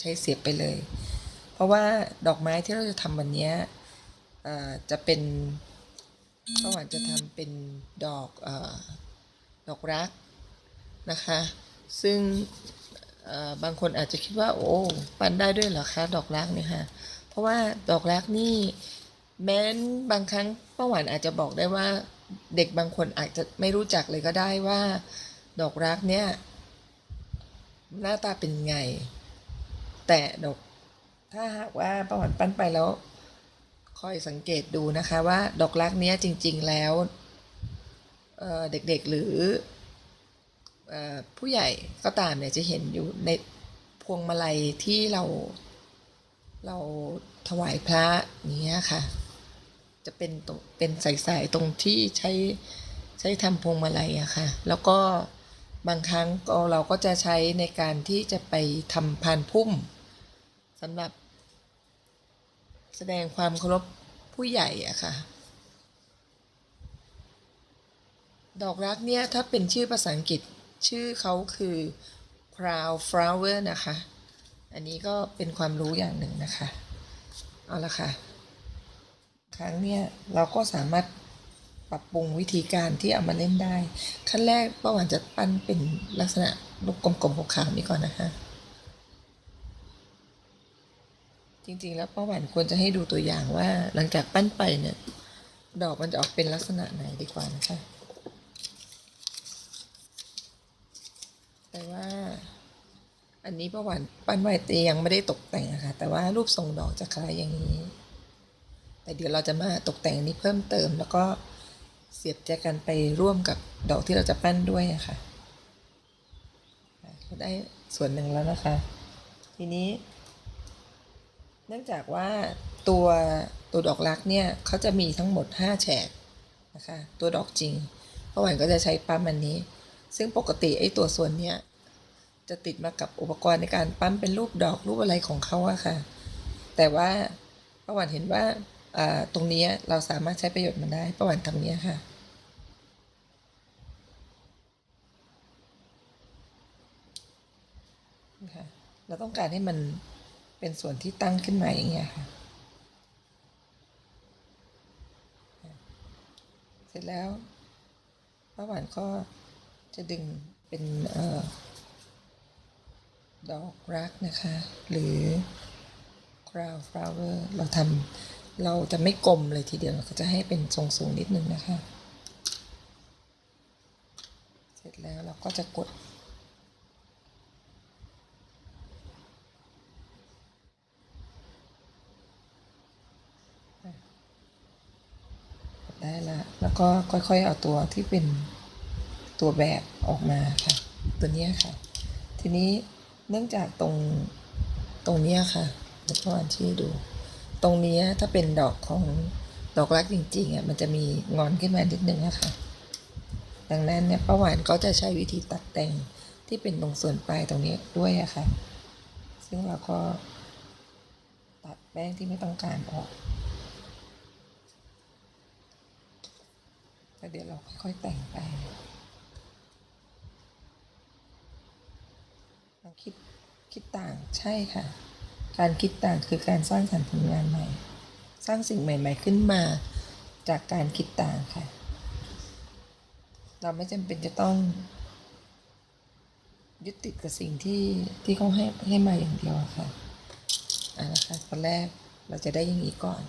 ใช้เสียบไปเลย เพราะว่าดอกไม้ที่เราจะทำวันนี้จะเป็นป้าหวานจะทำเป็นดอกอดอกรักนะคะ ซึ่งบางคนอาจจะคิดว่าโอ้ปั้นได้ด้วยเหรอคะดอกรักเนี่ยค่ะเพราะว่าดอกรักนี่แม้นบางครั้งป้าหวานอาจจะบอกได้ว่าเด็กบางคนอาจจะไม่รู้จักเลยก็ได้ว่า ดอกรักเนี่ยหน้าตาเป็นไง แต่ดอกถ้าหากว่าป้าหวานปั้นไปแล้ว คอยสังเกตดูนะคะว่าดอกรักเนี้ยจริง ๆแล้วเเด็กๆหรืออผู้ใหญ่ก็ตามเนี่ยจะเห็นอยู่ในพวงมาลัยที่เราเราถวายพระเนี้ยค่ะ จะเป็นตรงเป็นสายๆตรงที่ใช้ใช้ทำพวงมาลัยอะค่ะ แล้วก็บางครั้งเราก็จะใช้ในการที่จะไปทำพานพุ่ม สำหรับแสดงความเคารพผู้ใหญ่อะค่ะ ดอกรักเนี่ย ถ้าเป็นชื่อภาษาอังกฤษชื่อเขาคือ crown flower นะคะ อันนี้ก็เป็นความรู้อย่างหนึ่งนะคะ เอาละค่ะ ครั้งเนี่ยเราก็สามารถปรับปรุงวิธีการที่เอามาเล่นได้ ขั้นแรกป้าหวานจะปั้นเป็นลักษณะลูกกลมๆขาวๆนี้ก่อนนะคะ จริงๆ แล้วป้าหวานควรจะให้ดูตัวอย่างว่า หลังจากปั้นไปเนี่ย ดอกมันจะออกเป็นลักษณะไหนดีกว่านะคะ แต่ว่า อันนี้ป้าหวานปั้นไว้แต่ยังไม่ได้ตกแต่งนะคะแต่ว่ารูปทรงดอกจะคล้ายอย่างนี้ แต่เดี๋ยวเราจะมาตกแต่งนี้เพิ่มเติม แล้วก็เสียบแจกันไปร่วมกับดอกที่เราจะปั้นด้วยอะค่ะได้ส่วนหนึ่งแล้วนะคะ ทีนี้ เนื่องจากว่าตัวตัวดอกรักเนี่ยเขาจะมีทั้งหมด 5 แฉกนะคะตัวดอกจริงป้าหวานก็จะใช้ปั๊มอันนี้ ซึ่งปกติไอ้ตัวส่วนเนี้ยจะติดมากับอุปกรณ์ในการปั๊มเป็นรูปดอกรูปอะไรของเขาอะค่ะ แต่ว่าป้าหวานเห็นว่าตรงนี้เราสามารถใช้ประโยชน์มันได้ป้าหวานทำเนี้ยค่ะเราต้องการให้มัน เป็นส่วนที่ตั้งขึ้นมาอย่างเงี้ยค่ะ เสร็จแล้วป้าหวานก็จะดึงเป็นออดอกรักนะคะ หรือ crown flower เราทำเราจะไม่กลมเลยทีเดียวเราก็จะให้เป็นทรงสูงนิดนึงนะคะ เสร็จแล้วเราก็จะกดละแล้ว ก็ค่อยๆเอาตัวที่เป็นตัวแบบออกมาค่ะ ตัวนี้ค่ะ ทีนี้เนื่องจากตรงตรงนี้ค่ะเดี๋ยวพ่ออ่านชื่ดู ตรงนี้ถ้าเป็นดอกของดอกรักจริงๆอะมันจะมีงอนขึ้นมานิดนึงนะคะดังนั้นเนี่ยป้าหวานก็จะใช้วิธีตัดแต่งที่เป็นตรงส่วนปลายตรงนี้ด้วยอะค่ะ ซึ่งเราก็ตัดแป้งที่ไม่ต้องการออก แล้วเดี๋ยวเราค่อยๆแต่งไปเราคิดคิดต่างใช่ค่ะ การคิดต่างคือการสร้างสรรค์ผลงานใหม่ สร้างสิ่งใหม่ๆขึ้นมา จากการคิดต่างค่ะ เราไม่จำเป็นจะต้อง ยึดติดกับสิ่งที่ที่เขาให้ให้มาอย่างเดียวค่ะอ่านะคะตอนแรกเราจะได้อย่างนี้ก่อน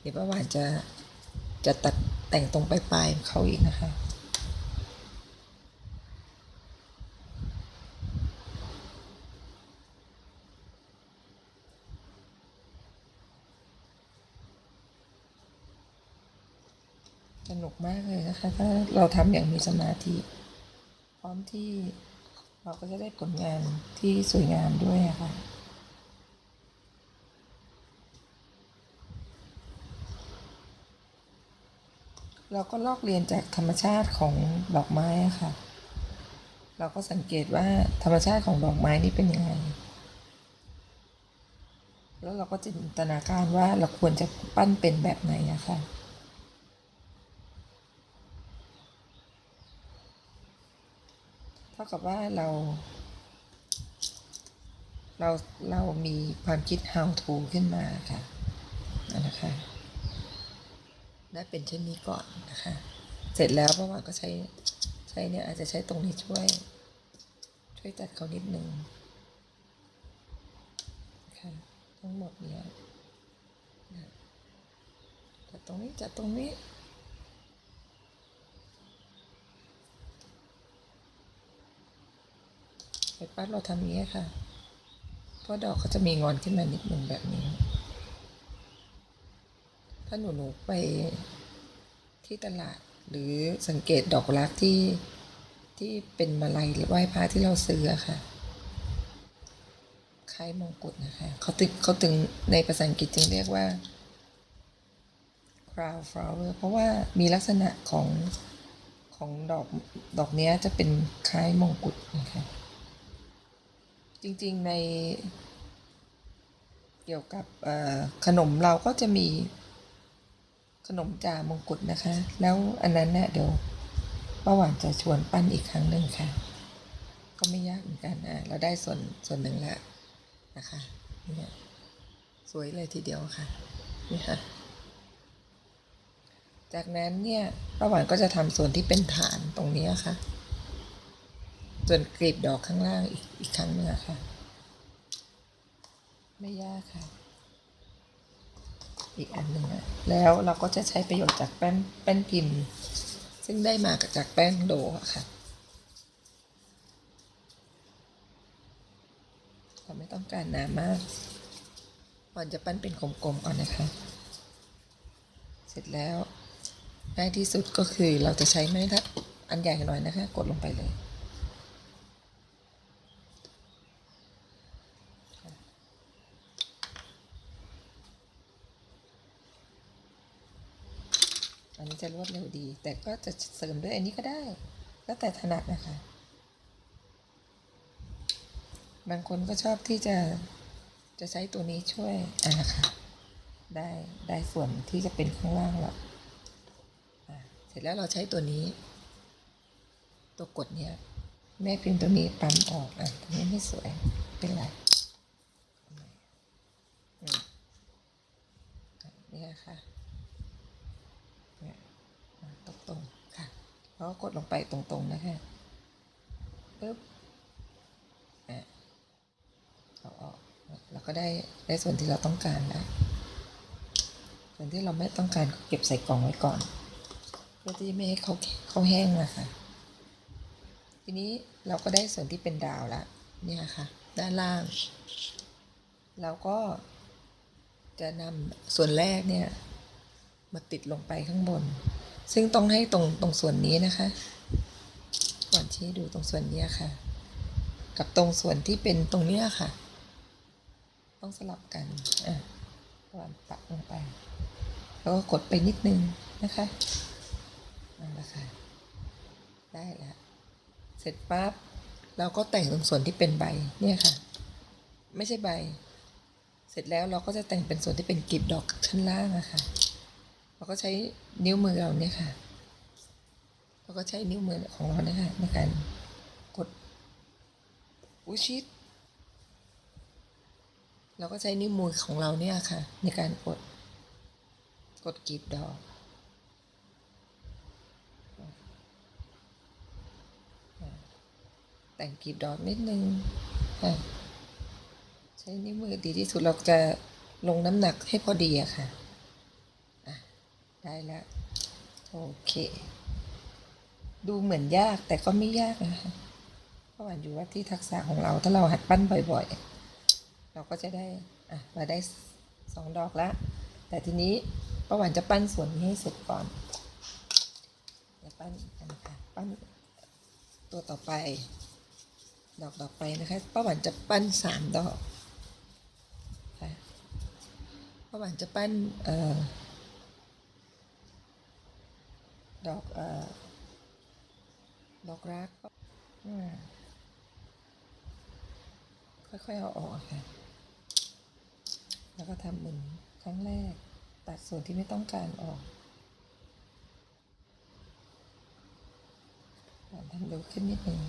เดี๋ยวป้าหวานจะจะตัด แต่งตรงปลายๆเขาอีกนะคะสนุกมากเลยนะคะ ถ้าเราทำอย่างมีสมาธิ พร้อมที่เราก็จะได้ผลงานที่สวยงามด้วยะค่ะ เราก็ลอกเรียนจากธรรมชาติของดอกไม้ค่ะ เราก็สังเกตว่าธรรมชาติของดอกไม้นี่เป็นยังไง แล้วเราก็จินตนาการว่าเราควรจะปั้นเป็นแบบไหนอะค่ะเท่ากับว่าเรา เรา เรามีความคิด how to ขึ้นมาค่ะนะคะ ได้เป็นเช่นนี้ก่อนนะคะ เสร็จแล้วประวัติก็ใช้ใช้เนี่ยอาจจะใช้ตรงนี้ช่วย ช่วยจัดเขานิดนึงค่ะทั้งหมดเนี่ยจัดตรงนี้จัดตรงนี้ไปปั๊บเราทำอย่างนี้ค่ะ เพราะดอกเขาจะมีงอนขึ้นมานิดหนึ่งแบบนี้ ถ้าหนูหนูไปที่ตลาดหรือสังเกตดอกรักที่ที่เป็นมาลัยไหว้พระที่เราซื้อค่ะคล้ายมงกุฎนะคะเขาตึงเขาตึงในภาษาอังกฤษจึงเรียกว่า crown flower เพราะว่ามีลักษณะของของดอกดอกนี้จะเป็นคล้ายมงกุฎนะคะจริงๆในเกี่ยวกับขนมเราก็จะมี ขนมจ่ามงกุฎนะคะ แล้วอันนั้นเนี่ยเดี๋ยวป้าหวานจะชวนปั้นอีกครั้งหนึ่งค่ะ ก็ไม่ยากเหมือนกันนะเราได้ส่วนส่วนหนึ่งแล้วนะคะเนี่ยสวยเลยทีเดียวค่ะนี่ค่ะ จากนั้นเนี่ยป้าหวานก็จะทำส่วนที่เป็นฐานตรงนี้ค่ะ ส่วนกลีบดอกข้างล่างอีกอีกครั้งหนึ่งค่ะ ไม่ยากค่ะ อีกอันหนึ่งอะแล้วเราก็จะใช้ประโยชน์จากแป้นแป้นพิมพ์ ซึ่งได้มาจากแป้งโดะค่ะเราไม่ต้องการหนามากก่อนจะปั้นเป็นกลมๆก่อนนะคะ เสร็จแล้วง่ายที่สุดก็คือเราจะใช้ไม้ทัดอันใหญ่หน่อยนะคะ กดลงไปเลย นนี้จะรวดเร็วดี แต่ก็จะเสริมด้วยอันนี้ก็ได้ แล้วแต่ถนัดนะคะ บางคนก็ชอบที่จะจะใช้ตัวนี้ช่วยอะนะคะได้ได้ส่วนที่จะเป็นข้างล่างแล้วเสร็จแล้วเราใช้ตัวนี้ ตัวกดเนี่ยแม่พิมพ์ตัวนี้ปั๊มออกอะตรงนี้ไม่สวยเป็นไรเนี่ยค่ะ เนี่ยอะตรงตรงๆค่ะ แล้วก็กดลงไปตรงๆนะคะปึ๊บอะเอาออกแล้วก็ได้ได้ส่วนที่เราต้องการแล้วส่วนที่เราไม่ต้องการก็เก็บใส่กล่องไว้ก่อน เพื่อที่ไม่ให้เขาเขาแห้งนะคะทีนี้เราก็ได้ส่วนที่เป็นดาวแล้วเนี่ยค่ะ ด้านล่าง เราก็จะนำส่วนแรกเนี่ย มาติดลงไปข้างบน ซึ่งต้องให้ตรงตรงส่วนนี้นะคะ ก่อนที่ดูตรงส่วนนี้ค่ะ กับตรงส่วนที่เป็นตรงเนี้ยค่ะ ต้องสลับกันอะวางปักลงไป แล้วก็กดไปนิดนึงนะคะนั่นแหละค่ะ ได้แล้วเสร็จปั๊บเราก็แต่งตรงส่วนที่เป็นใบเนี่ยค่ะ ไม่ใช่ใบ เสร็จแล้วเราก็จะแต่งเป็นส่วนที่เป็นกลีบดอกชั้นล่างอะคะ เราก็ใช้นิ้วมือเราเนี่ยค่ะ เราก็ใช้นิ้วมือของเราเนี่ยค่ะในการกดอุชิดเราก็ใช้นิ้วมือของเราเนี่ยค่ะ ในการกดกดกีบดอกแต่งกีบดอกนิดนึงใช้นิ้วมือดีที่สุดเราจะลงน้ำหนักให้พอดีอะค่ะ ได้แล้ว โอเค ดูเหมือนยากแต่ก็ไม่ยากนะคะเพราะว่าอยู่ว่าที่ทักษะของเราถ้าเราหัดปั้นบ่อย ๆ เราก็จะได้ อะเราได้สองดอกแล้วแต่ทีนี้ป้าหวานจะปั้นส่วนนี้ให้เสร็จก่อนเดี๋ยวปั้นอันค่ะปั้นตัวต่อไป ดอกต่อไปนะคะป้าหวานจะปั้นสามดอกค่ะป้าหวานจะปั้นเอ่อ ค่อยเอาออกค่ะ แล้วก็ทำเหมือนครั้งแรก ตัดส่วนที่ไม่ต้องการออกทำเร็วขึ้นนิดนึง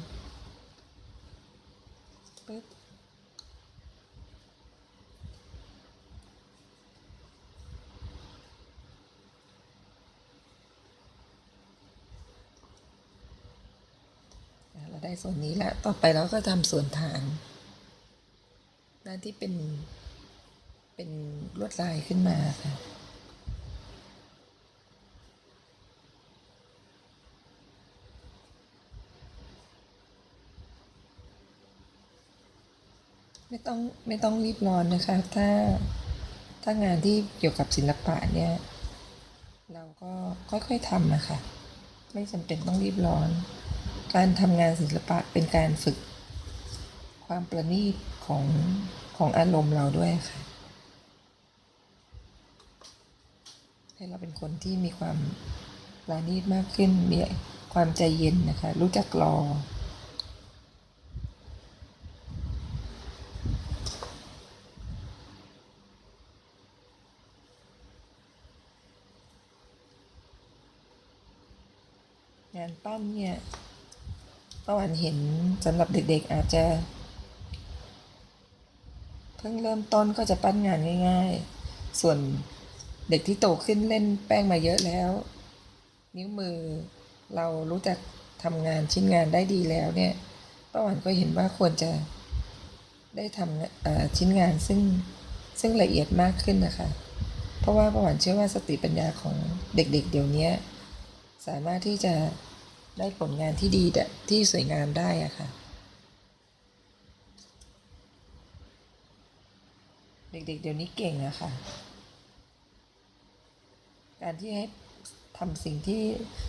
ปึ๊บเราได้ส่วนนี้แล้ว ต่อไปเราก็ทำส่วนฐาน ด้านที่เป็นเป็นลวดลายขึ้นมาค่ะไม่ต้องไม่ต้องรีบร้อนนะคะ ถ้าถ้างานที่เกี่ยวกับศิลปะเนี่ย เราก็ค่อยๆทำนะคะ ไม่จำเป็นต้องรีบร้อน การทำงานศิลปะเป็นการฝึก ความประณีตของของอารมณ์เราด้วยค่ะ ให้เราเป็นคนที่มีความประณีตมากขึ้น มีความใจเย็นนะคะ รู้จักรอ งานปั้นเนี่ยประวันเห็นสำหรับเด็กๆอาจจะ เพิ่งเริ่มต้นก็จะปั้นงานง่ายๆ ส่วนเด็กที่โตขึ้นเล่นแป้งมาเยอะแล้ว นิ้วมือเรารู้จักทำงานชิ้นงานได้ดีแล้วเนี่ยประวันก็เห็นว่าควรจะได้ทำชิ้นงานซึ่งซึ่งละเอียดมากขึ้นนะคะ เพราะว่าประวันเชื่อว่าสติปัญญาของเด็กๆเดี๋ยวนี้สามารถที่จะได้ผลงานที่ดีที่สวยงามได้อะค่ะ เด็กๆ เดี๋ยวนี้เก่งอะค่ะ การที่ให้ทำสิ่งที่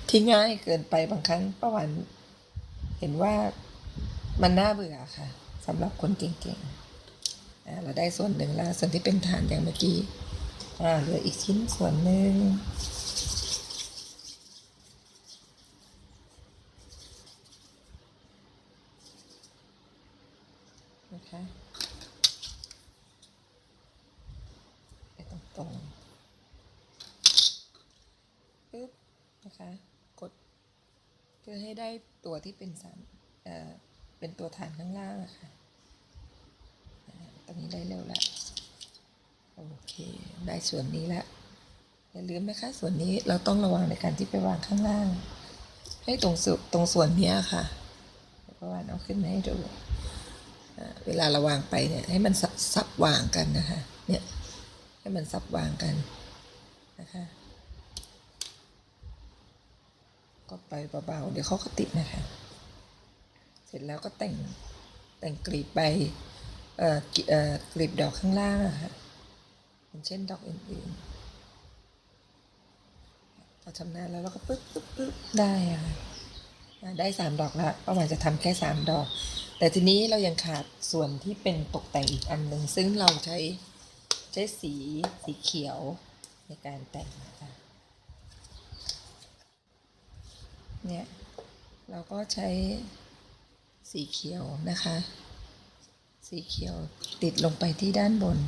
ที่ง่ายเกินไปบางครั้งประวันเห็นว่ามันน่าเบื่อค่ะสำหรับคนเก่งๆเราได้ส่วนหนึ่งแล้ว ส่วนที่เป็นฐานอย่างเมื่อกี้อ่าเหลืออีกชิ้นส่วนหนึ่ง นะคะไปตรงตรงๆปึ๊บนะคะ กด เพื่อให้ได้ตัวที่เป็นสามเอ่อเป็นตัว ฐานข้างล่างอะค่ะตอนนี้ได้เร็วแล้วโอเค ได้ส่วนนี้แล้วอย่าลืมนะคะส่วนนี้เราต้องระวังในการที่ไปวางข้างล่าง ให้ตรงส่วนตรงส่วนนี้ค่ะเพราะว่าเอาขึ้นมาให้ดูเวลาราวางไปเนี่ยให้มันซับซับวางกันนะคะเนี่ยให้มันซับวางกันนะคะก็ไปเบาๆเดี๋ยวเขาก็ติดนะคะ เสร็จแล้วก็แต่งแต่งกลีบใบเอ่อกเอ่อกลีบดอกข้างล่างอะค่ะอย่างเช่นดอกอื่นๆพอชำนาญแล้วเราก็ปึ๊บปึ๊บปึ๊บได้อะได้สามดอกละประมาณจะทำแค่สามดอก แต่ทีนี้เรายังขาดส่วนที่เป็นตกแต่งอีกอันหนึ่งซึ่งเราใช้ใช้สีสีเขียวในการแต่งนะคะเนี่ยเราก็ใช้ สีเขียวนะคะ สีเขียวติดลงไปที่ด้านบน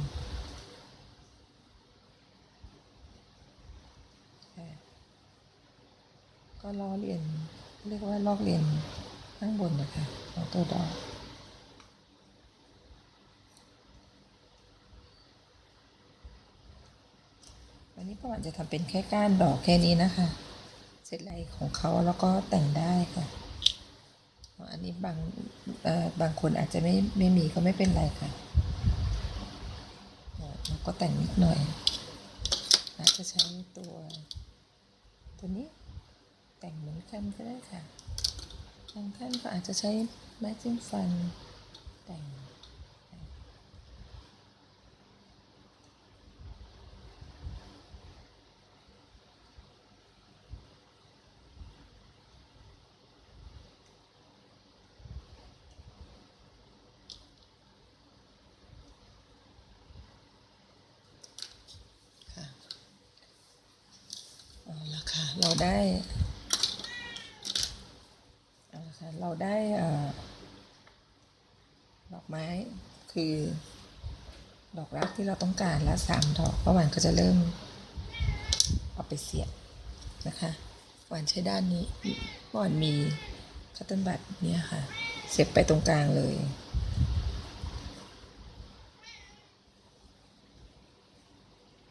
ก็ล้อเลียนเรียกว่าลอกเลียนข้างบนนะคะของตัวดอกวันนี้ประวัติจะทำเป็นแค่ก้านดอกแค่นี้นะคะ เสร็จลายของเขาแล้วก็แต่งได้ค่ะ บางบางคนอาจจะไม่ไม่มีก็ไม่เป็นไรค่ะอ่าก็แต่งนิดหน่อย อาจจะใช้ตัว ตัวนี้แต่งเหมือนกันก็ได้ค่ะบางท่านก็อาจจะใช้ไม้จิ้มฟันแต่ง ค่ะเอาละค่ะ เราได้เราได้เอ่อดอกไม้คือดอกรักที่เราต้องการละสามดอกประวันก็จะเริ่มเอาไปเสียบนะคะหวานใช้ด้านนี้หวานมีคัตเติลบัตเนี่ยค่ะ เสียบไปตรงกลางเลย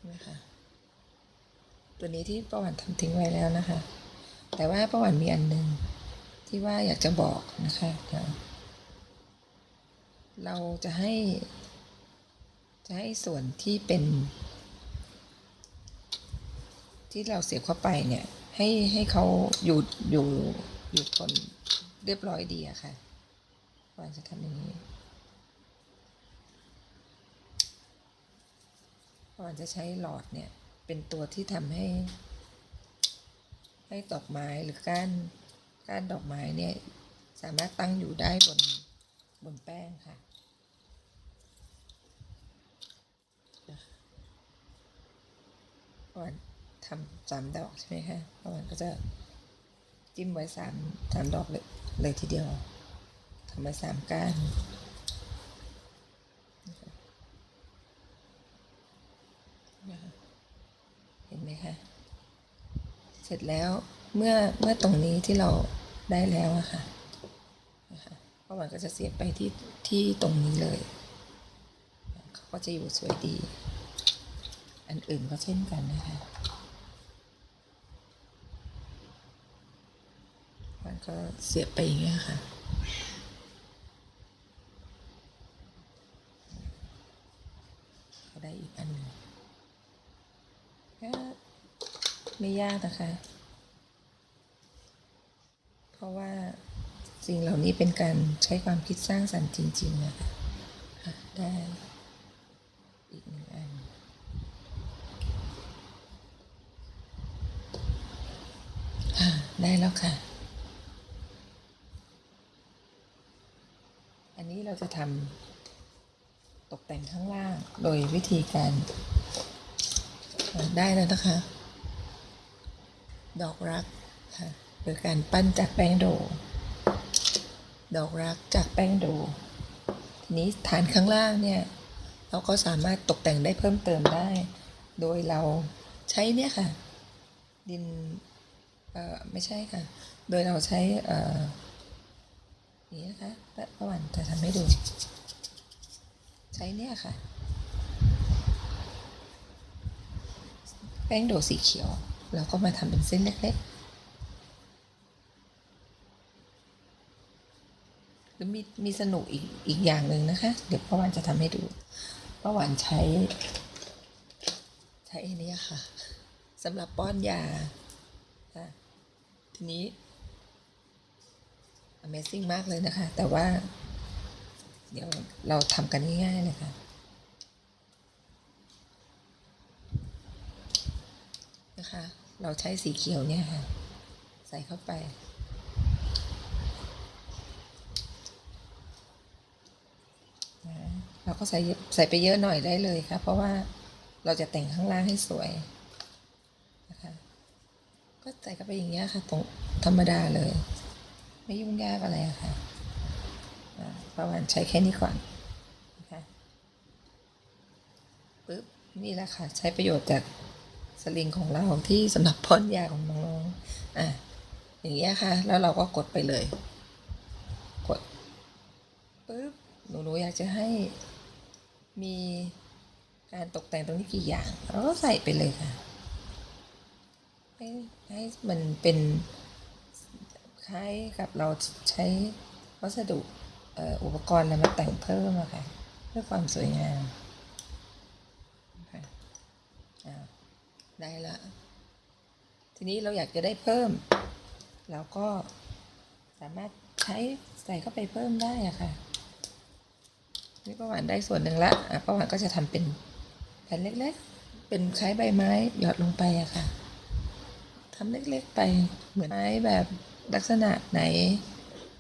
นะคะ ตัวนี้ที่ประวันทำทิ้งไว้แล้วนะคะ แต่ว่าประวันมีอันหนึ่งที่ว่าอยากจะบอกนะคะเดี๋ยวเราจะให้ จะให้ส่วนที่เป็น ที่เราเสียบเข้าไปเนี่ย ให้ให้เขาอยู่อยู่อยู่คนเรียบร้อยดีอะค่ะก่อนจะทำอย่างนี้ก่อนจะใช้หลอดเนี่ย เป็นตัวที่ทำให้ ให้ดอกไม้หรือก้านก้านดอกไม้เนี่ย สามารถตั้งอยู่ได้บนบนแป้งค่ะก่อนทำสามดอกใช่ไหมคะก่อนก็จะจิ้มไว้สามสามดอกเลยเลยทีเดียวทำไว้สามก้านนะคะนะคะ เห็นไหมคะ เสร็จแล้วเมื่อเมื่อตรงนี้ที่เราได้แล้วอะค่ะนะคะป้าหวานก็จะเสียบไปที่ที่ตรงนี้เลย เขาก็จะอยู่สวยดี อันอื่นก็เช่นกันนะคะมันก็เสียบไปอย่างเงี้ยค่ะได้อีกอันหนึ่งก็ ไม่ยากนะคะ เพราะว่าสิ่งเหล่านี้เป็นการใช้ความคิดสร้างสรรค์จริง ๆ นะคะค่ะได้อีกหนึ่งอัน ได้แล้วค่ะ อันนี้เราจะทำตกแต่งข้างล่างโดยวิธีการได้แล้วนะคะ ดอกรักโดยการปั้นจากแป้งโด ดอกรักจากแป้งโด ทีนี้ฐานข้างล่างเนี่ยเราก็สามารถตกแต่งได้เพิ่มเติมได้ โดยเราใช้เนี่ยค่ะ ดินเอ่อไม่ใช่ค่ะ โดยเราใช้เอ่อนี่นะคะประวันจะทำให้ดู ใช้เนี่ยค่ะ แป้งโดสีเขียว เราก็มาทำเป็นเส้นเล็กๆ หรือมีมีสนุกอีกอีกอย่างหนึ่งนะคะ เดี๋ยวป้าหวันจะทำให้ดูป้าหวันใช้ ใช้อันนี้ค่ะสำหรับป้อนยาทีนี้ Amazing มากเลยนะคะ แต่ว่า เดี๋ยวเราทำกันง่ายๆเลยค่ะนะคะ เราใช้สีเขียวเนี่ยค่ะ ใส่เข้าไปนะเราก็ใส่ใส่ไปเยอะหน่อยได้เลยค่ะ เพราะว่าเราจะแต่งข้างล่างให้สวยนะคะก็ใส่เข้าไปอย่างเงี้ยค่ะตรงธรรมดาเลย ไม่ยุ่งยากอะไรค่ะประมาณใช้แค่นี้ก่อนนะคะปึ๊บนี่แหละค่ะ ใช้ประโยชน์จาก สลิงของเราที่สำหรับพ่นยาของน้องๆอะอย่างเงี้ยค่ะ แล้วเราก็กดไปเลย กดปึ๊บหนูอยากจะให้มีการตกแต่งตรงนี้กี่อย่าง เราก็ใส่ไปเลยค่ะ ให้ให้มันเป็นคล้ายกับเราใช้วัสดุอุปกรณ์อะไรมาแต่งเพิ่มอะค่ะ เพื่อความสวยงามค่ะอ่า ได้ละ ทีนี้เราอยากจะได้เพิ่ม เราก็สามารถใช้ใส่เข้าไปเพิ่มได้อะค่ะนี่ประวันได้ส่วนหนึ่งละอะประวันก็จะทำเป็นแผ่นเล็กๆ เป็นคล้ายใบไม้หยอดลงไปอะค่ะทำเล็กๆไปเหมือนไม้แบบลักษณะไหน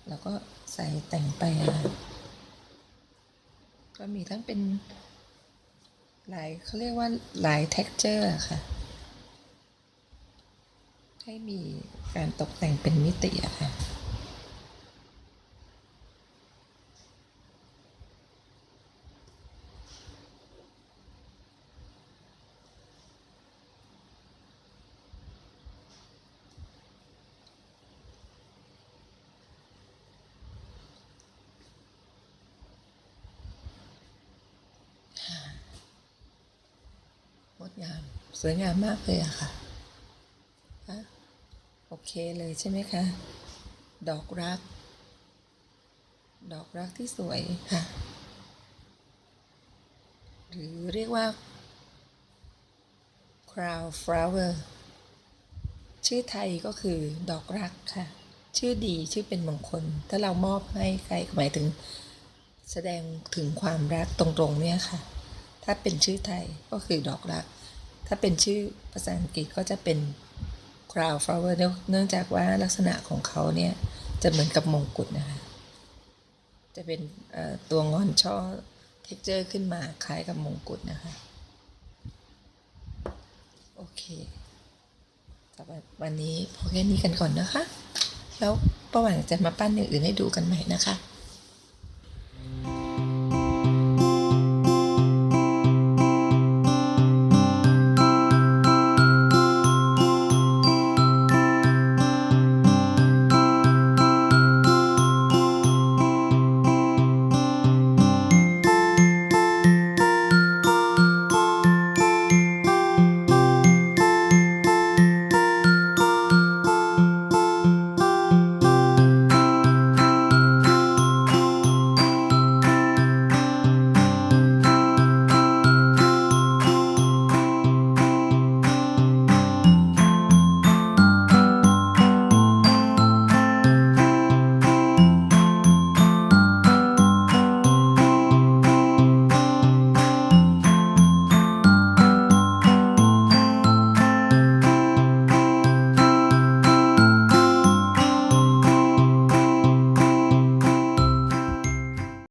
เราก็ใส่แต่งไปอะก็มีทั้งเป็นหลายเขาเรียกว่าหลาย texture อะค่ะ ให้มีการตกแต่งเป็นมิติอะค่ะงดงามสวยงามมากเลยอะค่ะ เคเลยใช่ไหมคะ ดอกรัก ดอกรักที่สวยค่ะ หรือเรียกว่า crown flower ชื่อไทยก็คือดอกรักค่ะ ชื่อดีชื่อเป็นมงคล ถ้าเรามอบให้ใครหมายถึง แสดงถึงความรักตรงๆเนี่ยค่ะ ถ้าเป็นชื่อไทยก็คือดอกรัก ถ้าเป็นชื่อภาษาอังกฤษก็จะเป็น crown flower เนื่องเนื่องจากว่าลักษณะของเขาเนี่ยจะเหมือนกับมงกุฎนะคะ จะเป็นตัวงอนช่อเท็กเจอร์ขึ้นมาคล้ายกับมงกุฎนะคะ โอเคสำหรับวันนี้พอแค่นี้กันก่อนนะคะ แล้วประหว่างจะมาปั้นอย่างอื่นให้ดูกันใหม่นะคะ